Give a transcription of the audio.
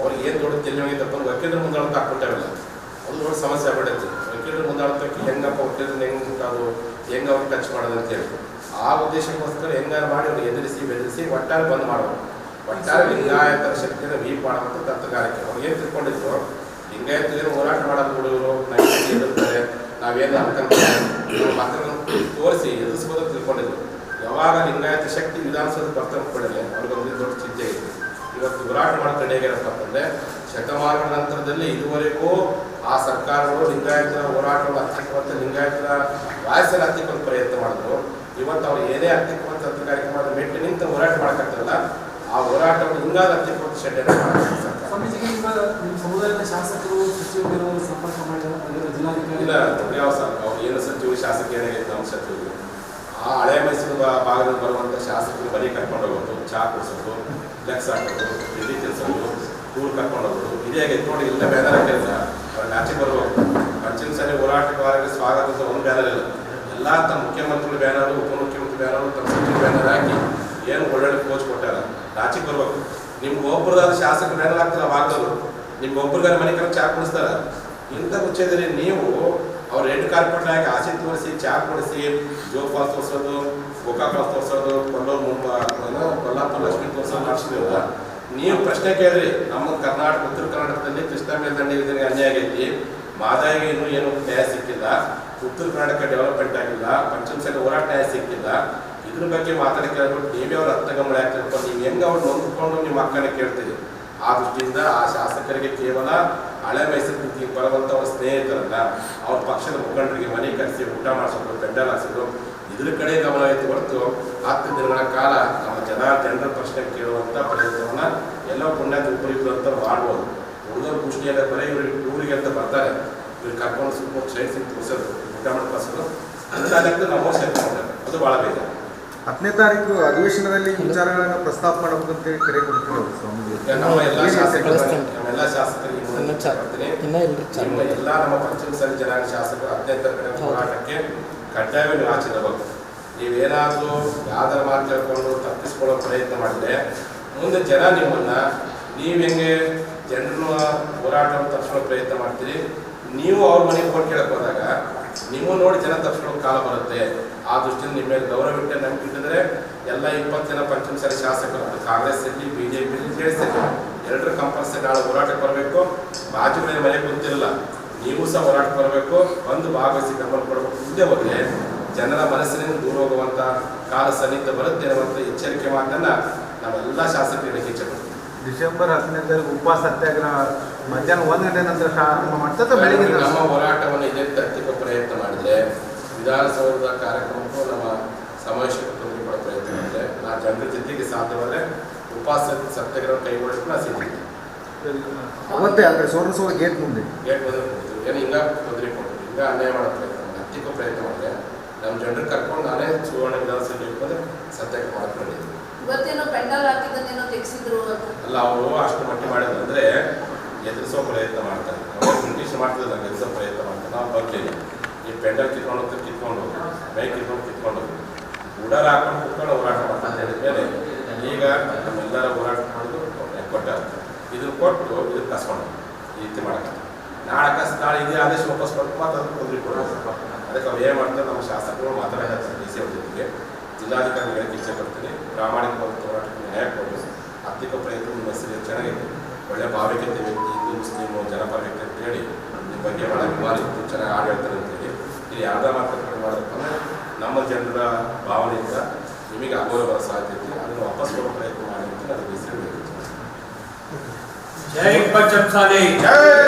ಅವ್ರಿಗೆ ಏನು ದೊಡ್ಡ ತಿಳಿಯೋಗಿದ್ದಪ್ಪ ಅಂದ್ರೆ ವಕೀಲರ ಮುಂದಾಳತ್ತ ಹಾಕ್ಬಿಟ್ಟಾರಲ್ಲ ಒಂದು ದೊಡ್ಡ ಸಮಸ್ಯೆ ಆಗ್ಬಿಡೈತಿ ವಕೀಲರ ಮುಂದಾಳತ್ತಕ್ಕೆ ಹೆಂಗಪ್ಪ ವಕೀಲರನ್ನ ಹೆಂಗೆ ಅದು, ಹೆಂಗೆ ಅವ್ರಿಗೆ ಟಚ್ ಮಾಡೋದು ಅಂತೇಳಿ ಆ ಉದ್ದೇಶಕ್ಕೋಸ್ಕರ ಹೆಂಗಾರು ಮಾಡಿ ಅವ್ರಿಗೆ ಎದುರಿಸಿ, ಬೆದರಿಸಿ ಒಟ್ಟಾರೆ ಬಂದ್ ಮಾಡೋರು. ಒಟ್ಟಾರೆ ಲಿಂಗಾಯತ ಶಕ್ತಿಯನ್ನು ವೀಪ್ ಮಾಡುವಂಥ ತತ್ವಗಾರಿಕೆ. ಅವ್ರು ಏನು ತಿಳ್ಕೊಂಡಿದ್ರು ಲಿಂಗಾಯತ ಏನು ಹೋರಾಟ ಮಾಡೋದು ಹುಡುಗರು ಎದುರ್ತಾರೆ ನಾವೇನು ಅನ್ಕೊಂತಾರೆ ಮಕ್ಕಳನ್ನು ತೋರಿಸಿ ಎದುರಿಸ್ಬೋದು ತಿಳ್ಕೊಂಡಿದ್ರು. ಯಾವಾಗ ಲಿಂಗಾಯತ ಶಕ್ತಿ ವಿಧಾನಸೌಧ ಬರ್ತಂತ ಅವ್ರಿಗೆ ಅವ್ರಿಗೊಂದು ದೊಡ್ಡ ಚಿಂತೆ ಇದೆ. ಇವತ್ತು ಹೋರಾಟ ಮಾಡೋ ಕಡೆಗೇನಪ್ಪ ಅಂತಂದ್ರೆ ಶತಮಾನಗಳ ನಂತರದಲ್ಲಿ ಇದುವರೆಗೂ ಆ ಸರ್ಕಾರಗಳು ಲಿಂಗಾಯತರ ಹೋರಾಟಗಳು ಹತ್ತಿಕ್ಕುವಂತ ಲಿಂಗಾಯತರ ವಾಯಸ್ಸನ್ನು ಹತ್ತಿಕ್ಕುವಂತ ಪ್ರಯತ್ನ ಮಾಡಿದ್ರು. ಇವತ್ತು ಅವ್ರು ಏನೇ ಹತ್ತಿಕ್ಕುವಂತ ತಂತ್ರಗಾರಿಕೆ ಕಾರ್ಯಕ್ರಮ ಮೆಟ್ಟಿ ನಿಂತು ಹೋರಾಟ ಮಾಡಕ್ಕಾಗ್ತಲ್ಲ ಆ ಹೋರಾಟವನ್ನು ಹಿಂಗಾದ ಹತ್ತಿಕ್ಕುವಂತ ಶೆಡ್ಡೆ ಮಾಡ್ತಾರೆ ನಿಮ್ಮ ಸಮುದಾಯದ ಶಾಸಕರು ಸಚಿವರು ಸಂಪರ್ಕ ಮಾಡಿದ ಜಿಲ್ಲಾಧಿಕಾರಿ ಇಲ್ಲ ಯಾವ ಸರ್ ಅವ್ರು ಏನು ಸಚಿವರು ಶಾಸಕ ಏನಾಗೈತೆ ನಮ್ಮ ಸಚಿವರು ಆ ಹಳೆ ಮೈಸೂರು ಭಾಗದಲ್ಲಿ ಬರುವಂಥ ಶಾಸಕರು ಬರೀ ಕರ್ಕೊಂಡು ಹೋಗೋದು, ಚಹಾ ಕುಡಿಸೋದು ಫ್ಲೆಕ್ಸ್ ಹಾಕೋದು, ತಿಂಡಿ ತಿನ್ಸೋದು ಟೂರ್ ಕರ್ಕೊಂಡು ಹೋಗೋದು. ಇದೇ ನೋಡಿ ಇಲ್ಲ ಬ್ಯಾನರ್ ಕೆಲಸ. ಅವ್ರು ನಾಚೆ ಬರ್ಬೇಕು ಪಂಚಮ ಸರಿ ಹೋರಾಟಗಾರರಿಗೆ ಸ್ವಾಗತ ಒಂದು ಬ್ಯಾನರ್ ಇಲ್ಲ. ಎಲ್ಲ ತಮ್ಮ ಮುಖ್ಯಮಂತ್ರಿಗಳು ಬ್ಯಾನರು, ಉಪಮುಖ್ಯಮಂತ್ರಿ ಬ್ಯಾನರು ತಮ್ಮ ಸಚಿವ ಬ್ಯಾನರ್ ಹಾಕಿ ಏನು ಒಳ್ಳೊಳ್ಳೆ ಕೋಚ್ ಕೊಟ್ಟಾರ. ಆಚೆ ಬರ್ಬೇಕು ನಿಮ್ಗೆ ಒಬ್ಬರದಾದ ಶಾಸಕರು ಬ್ಯಾನರ್ ಹಾಕ್ತಾರ ಭಾಗದವರು. ನಿಮ್ಗೆ ಒಬ್ಬರಿಗಾರ ಮನೆ ಕರೆಕ್ಟ್ ಚಹಾ ಕುಡಿಸ್ತಾರ. ಇಂಥ ಮುಚ್ಚದಲ್ಲಿ ನೀವು ಅವ್ರು ರೆಡ್ ಕಾರ್ಪೆಟ್ ಹಾಕಿ ಆಸೆ ತೋರಿಸಿ ಚಾ ಕೊಡಿಸಿ ಜೋಗ್ ಫಾಲ್ಸ್ ತೋರಿಸೋದು ಗೋಕಾ ಫಾಲ್ಸ್ ತೋರಿಸೋದು ಕೊಲ್ಲೂರು ಕೊಲ್ಲಾಪುರ ಲಕ್ಷ್ಮಿ ತೋರಿಸೋದು ನೀವು ಪ್ರಶ್ನೆ ಕೇಳ್ರಿ ನಮ್ಮ ಕರ್ನಾಟಕ, ಉತ್ತರ ಕರ್ನಾಟಕದಲ್ಲಿ ಕೃಷ್ಣ ಮೇಲ್ದಂಡೆ ಅನ್ಯಾಯ ಆಗೈತಿ. ಮಾದಾಯಿಗೆ ಇನ್ನೂ ಏನು ನ್ಯಾಯ ಸಿಕ್ಕಿಲ್ಲ. ಉತ್ತರ ಕರ್ನಾಟಕ ಡೆವಲಪ್ಮೆಂಟ್ ಆಗಿಲ್ಲ. ಪಂಚಮಸಾಲಿ ಹೋರಾಟ ನ್ಯಾಯ ಸಿಕ್ಕಿಲ್ಲ. ಇದ್ರ ಬಗ್ಗೆ ಮಾತಾಡಕ್ಕೆ ನೀವೇ ಅವ್ರ ಯಾಕೆ ಅಂತ ನೀವು ಹೆಂಗೆ ಅವ್ರು ನೊಂದ್ಕೊಂಡು ನಿಮ್ಮ ಮಕ್ಕಳನ್ನ ಕೇಳ್ತೀವಿ ಆ ದೃಷ್ಟಿಯಿಂದ ಆ ಶಾಸಕರಿಗೆ ಕೇವಲ ಹಳೆ ಮೈಸೂರು ಬರುವಂಥ ಅವ್ರ ಸ್ನೇಹಿತರನ್ನ ಅವ್ರ ಪಕ್ಷದ ಮುಖಂಡರಿಗೆ ಮನೆ ಕರೆಸಿ ಊಟ ಮಾಡಿಸೋದು ಪೆಂಡಲ್ ಹಾಕ್ಸೋದು ಇದ್ರ ಕಡೆ ಗಮನ ಐತಿ ಹೊರತು ಹತ್ತು ದಿನಗಳ ಕಾಲ ನಮ್ಮ ಜನ ಜನರ ಪ್ರಶ್ನೆ ಕೇಳುವಂತ ಪ್ರಯತ್ನವನ್ನ ಎಲ್ಲ ಪುಣ್ಯಾತ ಉಪಯುಕ್ತ ಅಂತ ಮಾಡ್ಬೋದು. ಉಳಿದವ್ರ ಖುಷಿಯಲ್ಲ ಬರೀ ಇವ್ರಿಗೆ ಟೂರಿಗೆ ಅಂತ ಬರ್ತಾರೆ. ಇವ್ರಿಗೆ ಕರ್ಕೊಂಡು ಟ್ರೈನ್ ಸಿಂಗ್ ತೋರಿಸೋದು ಊಟ ಮಾಡಿ ಕಳಿಸೋದು. ನಮ್ಮ ನಾವು ಸೇರ್ಕೊಂಡ್ರೆ ಅದು ಭಾಳ ಬೇಗ. ಹತ್ತನೇ ತಾರೀಕು ಅಧಿವೇಶನದಲ್ಲಿ ವಿಚಾರಗಳನ್ನು ಪ್ರಸ್ತಾಪ ಮಾಡಬೇಕಂತೇಳಿ ಕರೆ ಕೊಡ್ತೀವಿ ಸ್ವಾಮೀಜಿ. ನಮ್ಮ ಎಲ್ಲ ಶಾಸಕರು? ನಮ್ಮೆಲ್ಲ ಶಾಸಕರಿಗೆ ಇನ್ನು ಚ- ಬರ್ತೀನಿ ಇನ್ನ ನಿಮ್ಮ ಎಲ್ಲ ನಮ್ಮ ಪಂಚಮಸಾಲಿ ಜನಾಂಗ ಶಾಸಕರು ಕಡೆ ಹೋರಾಟಕ್ಕೆ ಕಡ್ಡಾಯವಾಗಿ ನೀವು ಆಚರಿಸಬೇಕು ನೀವೇನಾದರೂ ಯಾವ್ದಾರ ಮಾತು ಕೇಳ್ಕೊಂಡು ತಪ್ಪಿಸ್ಕೊಳ್ಳೋ ಪ್ರಯತ್ನ ಮಾಡಿದ್ರೆ ಮುಂದೆ ಜನ ನಿಮ್ಮನ್ನ ನೀವು ಹೆಂಗೆ ಜನರನ್ನ ಹೋರಾಟವನ್ನು ತಪ್ಪಿಸ್ಕೊಳ್ಳೋ ಪ್ರಯತ್ನ ಮಾಡ್ತೀರಿ ನೀವು ಅವ್ರ ಮನೆಗೆ ಕೊಟ್ಟು ಕೇಳಕ್ ಹೋದಾಗ ನೀವು ನೋಡಿ ಜನ ತಪ್ಪಿಸ್ಕೊಳ್ಳೋ ಕಾಲ ಬರುತ್ತೆ. ಆ ದೃಷ್ಟಿಯಿಂದ ನಿಮ್ಮ ಮೇಲೆ ಗೌರವ ಇಟ್ಟೆ ನಂಬಿಕೆ ಇಟ್ಟಿದ್ರೆ ಎಲ್ಲ ಇಪ್ಪತ್ತು ಜನ ಪಂಚಮಸಾಲಿ ಶಾಸಕರು ಕಾಂಗ್ರೆಸ್ ಇರಲಿ ಬಿ ಜೆ ಪಿ ಇರಲಿ ಎಲ್ಲರೂ ಕಂಪಲ್ಸರಿ ನಾಳೆ ಹೋರಾಟಕ್ಕೆ ಬರಬೇಕು. ಬಾಜು ಮೇಲೆ ಮನೆ ಗೊತ್ತಿಲ್ಲ ನೀವು ಸಹ ಹೋರಾಟಕ್ಕೆ ಬರಬೇಕು. ಬಂದು ಭಾಗವಹಿಸಿ ಗಮನ ಕೊಡಬೇಕು. ಮುಂದೆ ಹೋದರೆ ಜನರ ಮನಸ್ಸಿನಿಂದ ದೂರ ಹೋಗುವಂಥ ಕಾಲ ಸನ್ನಿಹಿತ ಬರುತ್ತೆ ಅನ್ನುವಂಥ ಎಚ್ಚರಿಕೆ ಮಾತನ್ನ ನಾವೆಲ್ಲ ಶಾಸಕರಿಗೆ ಪಡ್ತೀವಿ ಡಿಸೆಂಬರ್ ತಾರೀಕು ಉಪವಾಸ ಸತ್ಯಾಗ್ರಹ ಮಧ್ಯಾಹ್ನ ಒಂದು ಗಂಟೆ ನಂತರ ಪ್ರಾರಂಭ ಮಾಡ್ತದೆ ಬೆಳಿಗ್ಗೆ ನಮ್ಮ ಹೋರಾಟವನ್ನು ಇದೇ ತರ್ತಿಕ ಪ್ರಯತ್ನ ಮಾಡಿದರೆ ವಿಧಾನಸೌಧದ ಕಾರ್ಯಕ್ರಮಕ್ಕೂ ನಮ್ಮ ಸಮಾವೇಶಕ್ಕೆ ತೊಂದರೆ ಕೊಡೋ ಪ್ರಯತ್ನ ಮಾಡಿದರೆ ನಾ ಜನರ ಜೊತೆಗೆ ಸಾಧ್ಯವಾದ್ರೆ ಉಪವಾಸ ಸತ್ಯಾಗ್ರಹ ಕೈಗೊಳ್ಳಕ್ಕೆ ನಾ ಸಿದ್ಧ ಅವತ್ತೇ ಅಂದರೆ ಸೋ ಗೇಟ್ ಮುಂದೆ. ಗೇಟ್ ಮುಂದೆ ಕೊಡ್ತೀವಿ ಏನು ಹಿಂಗ ತೊಂದರೆ ಕೊಡ್ತೀವಿ ಹಿಂಗ ಅನ್ಯಾಯ ಮಾಡೋ ಪ್ರಯತ್ನ ಹತ್ತಿಕ್ಕೋ ಪ್ರಯತ್ನ ಮಾಡಿದೆ. ನಮ್ಮ ಜನರು ಕರ್ಕೊಂಡು ನಾನೇ ಸುವರ್ಣ ವಿಧಾನಸಭೆ ಬಂದ್ರೆ ಸತ್ಯಕ್ಕೆ ಮಾಡ್ಕೊಂಡಿದ್ದೀನಿ ಇವತ್ತೇನೋ ಪೆಂಡಲ್ ಹಾಕಿದ್ದನ್ನೇನೋ ತೆಗೆಸಿದ್ರು ಅಂತ. ಅಲ್ಲ ಅವರು ಅಷ್ಟು ಮಟ್ಟಿ ಮಾಡಿದ್ರು ಅಂದ್ರೆ ಎದುರಿಸೋ ಪ್ರಯತ್ನ ಮಾಡ್ತಾರೆ. ಅವ್ರು ಬ್ರಿಟಿಷ್ ಮಾಡ್ತಿದ್ರು ನಾವು ಎದುರಿಸೋ ಪ್ರಯತ್ನ ಮಾಡ್ತಾರೆ. ನಾವು ಬರಲಿಲ್ಲ ಈ ಪೆಂಡಲ್ ಕಿತ್ಕೊಂಡು ಹೋಗ್ತಾರೆ ಕಿತ್ಕೊಂಡು ಬೈಕ್ ಕಿತ್ಕೊಂಡು ಕಿತ್ಕೊಂಡು ಉಡಾರ ಹಾಕೊಂಡು ಕುತ್ಕೊಂಡು ಹೋರಾಟ ನಮ್ಮೆಲ್ಲರ ಹೋರಾಟ ಮಾಡೋದು ಕೊಟ್ಟ ಇದನ್ನು ಕೊಟ್ಟು ಇದನ್ನು ಕಸ್ಕೊಂಡು ಈ ರೀತಿ ಮಾಡಕ್ಕೆ. ನಾಳೆ ಅಕಸ್ ನಾಳೆ ಇದೇ ಆದೇಶ ವಾಪಸ್ ಕೊಟ್ಟು ಮಾತ್ರ ಅದಕ್ಕೆ ತೊಂದರೆ ಕೊಡೋದು. ಅದಕ್ಕೆ ಅವ್ರು ಏನು ಮಾಡ್ತಾರೆ, ನಮ್ಮ ಶಾಸಕರು ಮಾತಾಡಿದ್ದಾರೆ ಡಿ ಸಿ ಅವ್ರ ಜೊತೆಗೆ. ಜಿಲ್ಲಾಧಿಕಾರಿ ಹೇಳಕ್ಕೆ ಇಚ್ಛೆ ಪಡ್ತೀನಿ ಪ್ರಾಮಾಣಿಕ ಹೋರಾಟಕ್ಕೆ ನ್ಯಾಯ ಕೊಡಬೇಕು ಆರ್ಥಿಕ ಪ್ರಯತ್ನ ಹೆಸರು ಚೆನ್ನಾಗಿದೆ ಒಳ್ಳೆ ಭಾವಿಕತೆ ವ್ಯಕ್ತಿ ಹಿಂದೂ, ಮುಸ್ಲಿಮು, ಜನಪರ ವ್ಯಕ್ತಿ ಅಂತ ಹೇಳಿ ನಿಮ್ಮ ಬಗ್ಗೆ ಭಾಳ ವಿವಾದ ಇತ್ತು, ಚೆನ್ನಾಗಿ ಆಡಳಿತಾರೆ ಅಂತೇಳಿ ಇಲ್ಲಿ ಯಾವುದೇ ಮಾತ್ರ ಅಂದ್ರೆ ನಮ್ಮ ಜನರ ಭಾವನೆಯಿಂದ ನಿಮಗೆ ಅಗೌರವ ಸಾಧ್ಯತೆ ಅದನ್ನು ವಾಪಸ್ ಕೊಡೋ ಪ್ರಯತ್ನ ಮಾಡಿ ಅಂತ ನಾನು ಹೆಸರು ಜೈ ಪಂಚಮಸಾಲಿ ಜೈ